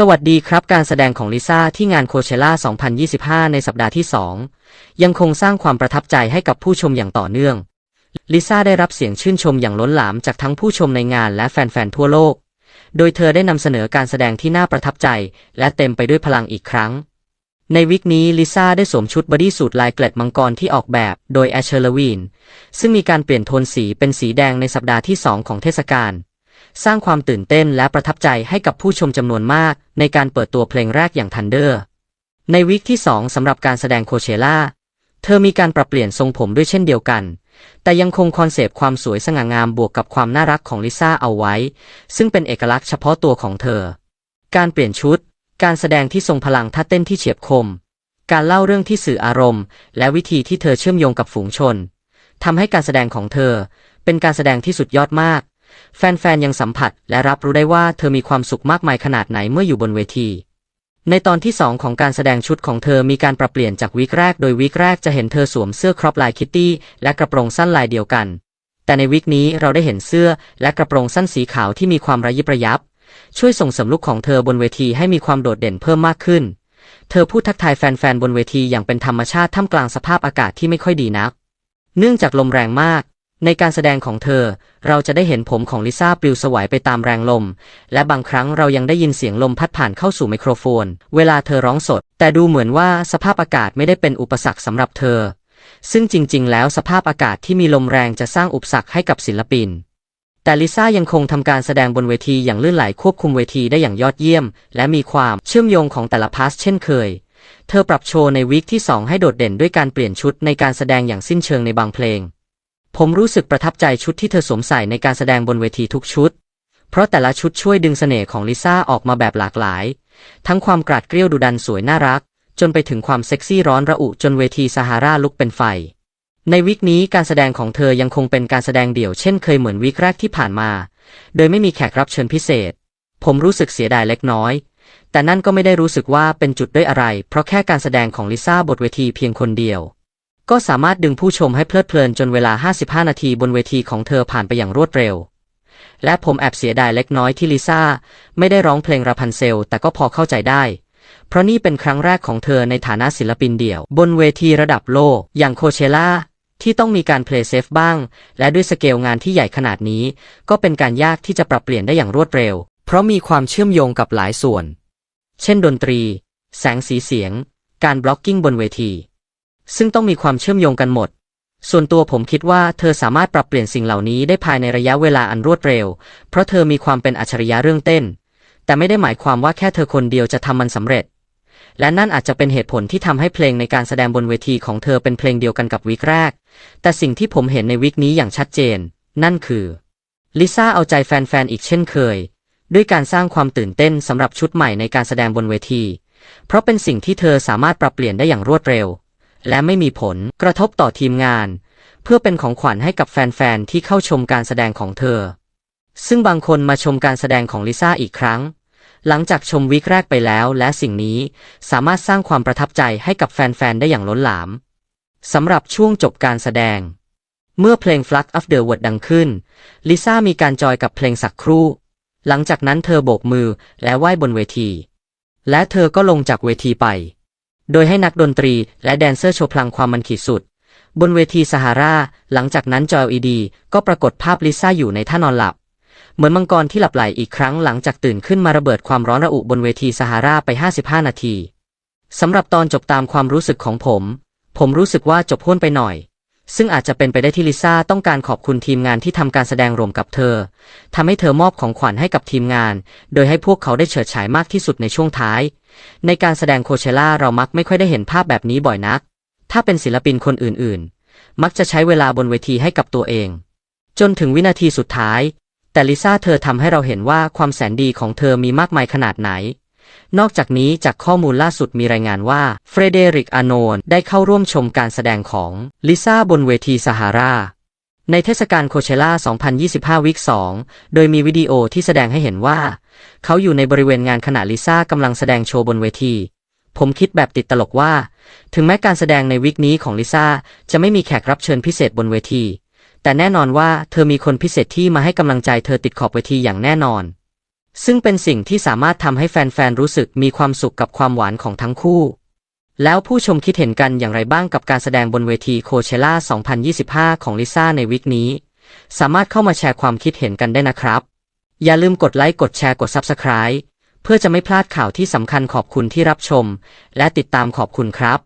สวัสดีครับการแสดงของลิซ่าที่งานโคเชล่า 2025 ในสัปดาห์ที่ 2 ยังคงสร้างความประทับใจให้กับผู้ชมอย่างต่อเนื่อง ลิซ่าได้รับเสียงชื่นชมอย่างล้นหลามจากทั้งผู้ชมในงานและแฟน ๆ ทั่วโลก โดยเธอได้นำเสนอการแสดงที่น่าประทับใจ และเต็มไปด้วยพลังอีกครั้ง ในวิกนี้ลิซ่าได้สวมชุดบอดี้สูทลายเกล็ดมังกรที่ออกแบบโดยแอชเชอร์ลวีนซึ่งมีการเปลี่ยนโทนสีเป็นสีแดงในสัปดาห์ที่ 2 ของเทศกาล สร้างความตื่นเต้นและประทับใจให้กับผู้ชมจำนวนมาก ในการเปิดตัวเพลงแรกอย่าง Thunder ในวิกที่ 2 สำหรับการแสดงโคเชล่า เธอมีการปรับเปลี่ยนทรงผมด้วยเช่นเดียวกัน แต่ยังคงคอนเซปต์ความสวยสง่างามบวกกับความน่ารักของลิซ่าเอาไว้ ซึ่งเป็นเอกลักษณ์เฉพาะตัวของเธอ การเปลี่ยนชุด การแสดงที่ทรงพลังท่าเต้นที่เฉียบคม การเล่าเรื่องที่สื่ออารมณ์ และวิธีที่เธอเชื่อมโยงกับฝูงชนทำให้การแสดงของเธอ เป็นการแสดงที่สุดยอดมาก แฟนๆ ยังสัมผัสและรับรู้ได้ว่าเธอมีความสุขมากมายขนาดไหนเมื่ออยู่บนเวที ในตอนที่ 2 ของการแสดงชุดของเธอมีการปรับเปลี่ยนจากวีคแรก โดยวีคแรกจะเห็นเธอสวมเสื้อครอปลายคิตตี้และกระโปรงสั้นลายเดียวกัน แต่ในวีคนี้เราได้เห็นเสื้อและกระโปรงสั้นสีขาวที่มีความระยิบระยับ ช่วยส่งเสริมลุคของเธอบนเวทีให้มีความโดดเด่นเพิ่มมากขึ้น เธอพูดทักทายแฟนๆ บนเวทีอย่างเป็นธรรมชาติท่ามกลางสภาพอากาศที่ไม่ค่อยดีนัก เนื่องจากลมแรงมาก ในการแสดงของเธอ เราจะได้เห็นผมของลิซ่าปลิวสวายไปตามแรงลม และบางครั้งเรายังได้ยินเสียงลมพัดผ่านเข้าสู่ไมโครโฟน เวลาเธอร้องสด แต่ดูเหมือนว่าสภาพอากาศไม่ได้เป็นอุปสรรคสำหรับเธอ ซึ่งจริง ๆ แล้วสภาพอากาศที่มีลมแรงจะสร้างอุปสรรคให้กับศิลปิน แต่ลิซ่ายังคงทำการแสดงบนเวทีอย่างลื่นไหลควบคุมเวทีได้อย่างยอดเยี่ยม และมีความเชื่อมโยงของแต่ละพาร์ทเช่นเคย เธอปรับโชว์ในวีคที่ 2 ให้โดดเด่นด้วยการเปลี่ยนชุดในการแสดงอย่างสิ้นเชิงในบางเพลง ผมรู้สึกประทับใจชุดที่เธอสวมใส่ในการแสดงบนเวทีทุกชุด เพราะแต่ละชุดช่วยดึงเสน่ห์ของลิซ่าออกมาแบบหลากหลาย ทั้งความกราดเกรี้ยวดุดันสวยน่ารัก จนไปถึงความเซ็กซี่ร้อนระอุจนเวทีซาฮาราลุกเป็นไฟ ในวิกนี้การแสดงของเธอยังคงเป็นการแสดงเดี่ยวเช่นเคยเหมือนวิกแรกที่ผ่านมา โดยไม่มีแขกรับเชิญพิเศษ ผมรู้สึกเสียดายเล็กน้อย แต่นั่นก็ไม่ได้รู้สึกว่าเป็นจุดด้อยอะไร เพราะแค่การแสดงของลิซ่าบนเวทีเพียงคนเดียว ก็สามารถดึงผู้ชมให้เพลิดเพลินจนเวลา 55 นาทีบนเวทีของเธอผ่านไปอย่างรวดเร็ว และผมแอบเสียดายเล็กน้อยที่ลิซ่าไม่ได้ร้องเพลงราพันเซล แต่ก็พอเข้าใจได้ เพราะนี่เป็นครั้งแรกของเธอในฐานะศิลปินเดี่ยว บนเวทีระดับโลก อย่างโคเชล่าที่ต้องมีการเพลย์เซฟบ้าง และด้วยสเกลงานที่ใหญ่ขนาดนี้ ก็เป็นการยากที่จะปรับเปลี่ยนได้อย่างรวดเร็ว เพราะมีความเชื่อมโยงกับหลายส่วน เช่นดนตรี แสงสีเสียง การบล็อกกิ้งบนเวที ซึ่งต้องมีความเชื่อมโยงกันหมด ส่วนตัวผมคิดว่าเธอสามารถปรับเปลี่ยนสิ่งเหล่านี้ได้ภายในระยะเวลาอันรวดเร็ว เพราะเธอมีความเป็นอัจฉริยะเรื่องเต้น แต่ไม่ได้หมายความว่าแค่เธอคนเดียวจะทำมันสำเร็จ และนั่นอาจจะเป็นเหตุผลที่ทำให้เพลงในการแสดงบนเวทีของเธอเป็นเพลงเดียวกันกับวิกแรก แต่สิ่งที่ผมเห็นในวิกนี้อย่างชัดเจน นั่นคือลิซ่าเอาใจแฟนๆอีกเช่นเคย ด้วยการสร้างความตื่นเต้นสำหรับชุดใหม่ในการแสดงบนเวที เพราะเป็นสิ่งที่เธอสามารถปรับเปลี่ยนได้อย่างรวดเร็ว และไม่มีผลกระทบต่อทีมงาน เพื่อเป็นของขวัญให้กับแฟนๆที่เข้าชมการแสดงของเธอ ซึ่งบางคนมาชมการแสดงของลิซ่าอีกครั้ง หลังจากชมวิกแรกไปแล้ว และสิ่งนี้สามารถสร้างความประทับใจให้กับแฟนๆได้อย่างล้นหลามสำหรับช่วงจบการแสดง เมื่อเพลง Fluck of the World ดังขึ้นลิซ่ามีการจอยกับเพลงสักครู่ หลังจากนั้นเธอโบกมือและไหว้บนเวที และเธอก็ลงจากเวทีไป โดยให้นักดนตรีและแดนเซอร์โชว์พลังความมันขีดสุด บนเวทีซาฮารา หลังจากนั้นจอ LED ก็ปรากฏภาพลิซ่าอยู่ในท่านอนหลับ เหมือนมังกรที่หลับไหลอีกครั้งหลังจากตื่นขึ้นมาระเบิดความร้อนระอุบนเวทีซาฮาราไป 55 นาทีสำหรับตอนจบตามความรู้สึกของผม ผมรู้สึกว่าจบห้วนไปหน่อย ซึ่งอาจจะเป็นไปได้ที่ลิซ่าต้องการขอบคุณทีมงานที่ทำการแสดงรวมกับเธอทำให้เธอมอบของขวัญให้กับทีมงาน โดยให้พวกเขาได้เฉิดฉายมากที่สุดในช่วงท้าย ในการแสดงโคเชล่าเรามักไม่ค่อยได้เห็นภาพแบบนี้บ่อยนัก ถ้าเป็นศิลปินคนอื่นๆ มักจะใช้เวลาบนเวทีให้กับตัวเอง จนถึงวินาทีสุดท้าย แต่ลิซ่าเธอทำให้เราเห็นว่าความแสนดีของเธอมีมากมายขนาดไหน นอกจากนี้จากข้อมูลล่าสุดมีรายงานว่าเฟรเดริกอาโนนได้เข้าร่วมชมการแสดงของลิซ่าบนเวทีซาฮาราในเทศกาลโคเชล่า 2025 วิก 2 โดยมีวิดีโอที่แสดงให้เห็นว่า เขาอยู่ในบริเวณงานขณะลิซ่ากำลังแสดงโชว์บนเวที ผมคิดแบบติดตลกว่า ถึงแม้การแสดงในวิกนี้ของลิซ่าจะไม่มีแขกรับเชิญพิเศษบนเวที แต่แน่นอนว่าเธอมีคนพิเศษที่มาให้กำลังใจเธอติดขอบเวทีอย่างแน่นอน ซึ่งเป็นสิ่งที่สามารถทำให้แฟนๆ รู้สึกมีความสุขกับความหวานของทั้งคู่ แล้วผู้ชมคิดเห็นกันอย่างไรบ้างกับการแสดงบนเวทีโคเชล่า 2025 ของลิซ่าในวิกนี้ สามารถเข้ามาแชร์ความคิดเห็นกันได้นะครับ อย่าลืมกดไลค์ กดแชร์ กด Subscribe เพื่อจะไม่พลาดข่าวที่สำคัญขอบคุณที่รับชม และติดตามขอบคุณครับ